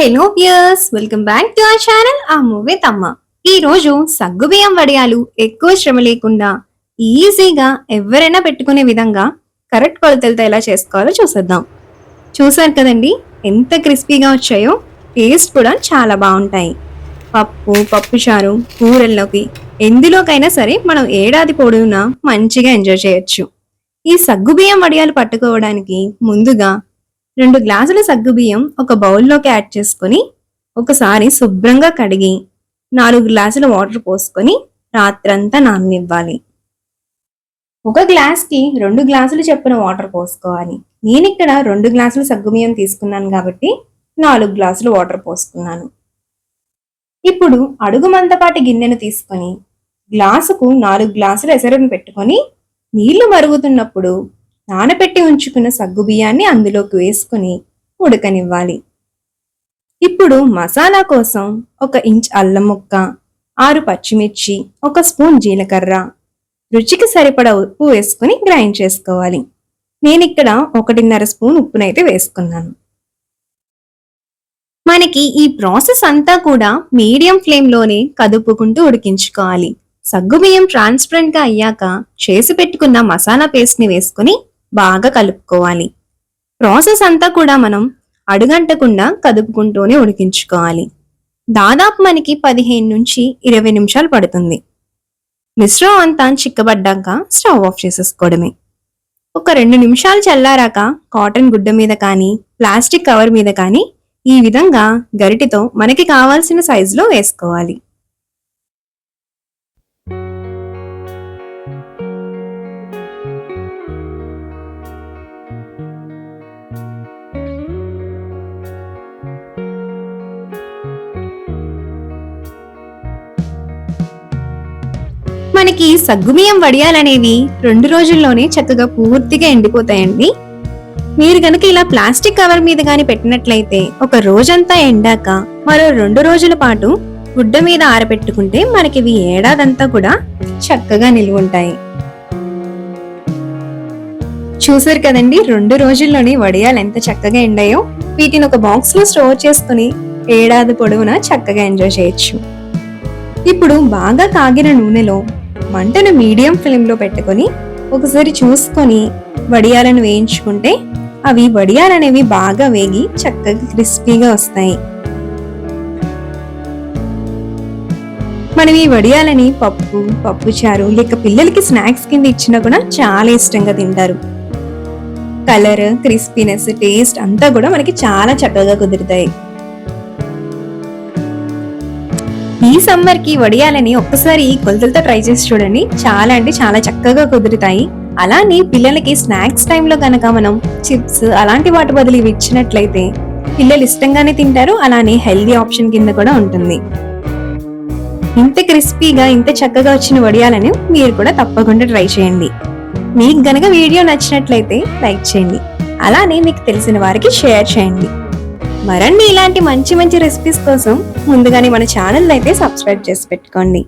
Hello viewers welcome back to our channel ఆ movie తమ్మ ఈ రోజు సగ్గుబియ్యం వడియాలు ఎక్కువ శ్రమ లేకుండా ఈజీగా ఎవరైనా పెట్టుకునే విధంగా కరెక్ట్ కొలతలతో ఎలా చేసుకోవాలో చూసేద్దాం. చూసారు కదండి? ఎంత క్రిస్పీగా వచ్చాయో? టేస్ట్ కూడా చాలా బాగుంటాయి. పప్పు పప్పుచారు కూరల్లోకి ఎందులోకైనా సరే మనం ఏడాది పొడవునా మంచిగా ఎంజాయ్ చేయొచ్చు. ఈ సగ్గుబియ్యం వడియాలు పట్టుకోవడానికి ముందుగా రెండు గ్లాసుల సగ్గుబియ్యం ఒక బౌల్లోకి యాడ్ చేసుకొని ఒకసారి శుభ్రంగా కడిగి నాలుగు గ్లాసుల వాటర్ పోసుకొని రాత్రంతా నాననివ్వాలి. ఒక గ్లాస్కి రెండు గ్లాసులు చెప్పిన వాటర్ పోసుకోవాలి. నేను ఇక్కడ రెండు గ్లాసులు సగ్గుబియ్యం తీసుకున్నాను కాబట్టి నాలుగు గ్లాసులు వాటర్ పోసుకున్నాను. ఇప్పుడు అడుగు మందపాటి గిన్నెను తీసుకొని గ్లాసుకు నాలుగు గ్లాసుల ఎసరును పెట్టుకొని నీళ్ళు మరుగుతున్నప్పుడు నానబెట్టి ఉంచుకున్న సగ్గు బియ్యాన్ని అందులోకి వేసుకుని ఉడకనివ్వాలి. ఇప్పుడు మసాలా కోసం ఒక ఇంచ్ అల్లం ముక్క ఆరు పచ్చిమిర్చి ఒక స్పూన్ జీలకర్ర రుచికి సరిపడా ఉప్పు వేసుకుని గ్రైండ్ చేసుకోవాలి. నేను ఇక్కడ ఒకటిన్నర స్పూన్ ఉప్పునైతే వేసుకున్నాను. మనకి ఈ ప్రాసెస్ అంతా కూడా మీడియం ఫ్లేమ్లోనే కదుపుకుంటూ ఉడికించుకోవాలి. సగ్గుబియ్యం బియ్యం ట్రాన్స్పరెంట్గా అయ్యాక చేసి పెట్టుకున్న మసాలా పేస్ట్ని వేసుకుని బాగా కలుపుకోవాలి. ప్రాసెస్ అంతా కూడా మనం అడుగంటకుండా కదుపుకుంటూనే ఉడికించుకోవాలి. దాదాపు మనకి పదిహేను నుంచి ఇరవై నిమిషాలు పడుతుంది. మిశ్రమం అంతా చిక్కబడ్డాక స్టవ్ ఆఫ్ చేసేసుకోవడమే. ఒక రెండు నిమిషాలు చల్లారాక కాటన్ గుడ్డ మీద కానీ ప్లాస్టిక్ కవర్ మీద కానీ ఈ విధంగా గరిటితో మనకి కావాల్సిన సైజులో వేసుకోవాలి. మనకి సగ్గుబియ్యం వడియాలనేవి రెండు రోజుల్లోనే చక్కగా పూర్తిగా ఎండిపోతాయండి. మీరు కనుక ఇలా ప్లాస్టిక్ కవర్ మీద గాని పెట్టినట్లయితే ఒక రోజంతా ఎండాక మరో రెండు రోజుల పాటు గుడ్డ మీద ఆరబెట్టుకుంటే మనకి ఇవి ఏడాదంతా కూడా చక్కగా నిలువుంటాయి చూసారు కదండి రెండు రోజుల్లోనే వడియాలు ఎంత చక్కగా ఎండాయో. వీటిని ఒక బాక్స్లో స్టోర్ చేసుకుని ఏడాది పొడవునా చక్కగా ఎంజాయ్ చేయొచ్చు. ఇప్పుడు బాగా కాగిన నూనెలో మంటను మీడియం ఫ్లేమ్లో పెట్టుకొని ఒకసారి చూసుకొని వడియాలను వేయించుకుంటే అవి వడియాలనేవి బాగా వేగి చక్కగా క్రిస్పీగా వస్తాయి. మనం ఈ వడియాలని పప్పు పప్పుచారు లేక పిల్లలకి స్నాక్స్ కింద ఇచ్చినా కూడా చాలా ఇష్టంగా తింటారు. కలర్ క్రిస్పీనెస్ టేస్ట్ అంతా కూడా మనకి చాలా చక్కగా కుదురుతాయి. ఈ సమ్మర్కి వడియాలని ఒక్కసారి ఈ కొలతలతో ట్రై చేసి చూడండి. చాలా అంటే చాలా చక్కగా కుదురుతాయి. అలానే పిల్లలకి స్నాక్స్ టైంలో గనక మనం చిప్స్ అలాంటి వాటి బదులు ఇవి ఇచ్చినట్లయితే పిల్లలు ఇష్టంగానే తింటారు. అలానే హెల్దీ ఆప్షన్ కింద కూడా ఉంటుంది. ఇంత క్రిస్పీగా ఇంత చక్కగా వచ్చిన వడియాలని మీరు కూడా తప్పకుండా ట్రై చేయండి. మీకు గనక వీడియో నచ్చినట్లయితే లైక్ చేయండి. అలానే మీకు తెలిసిన వారికి షేర్ చేయండి. మరన్ని ఇలాంటి మంచి మంచి రెసిపీస్ కోసం ముందుగానే మన ఛానల్ అయితే సబ్స్క్రైబ్ చేసి పెట్టుకోండి.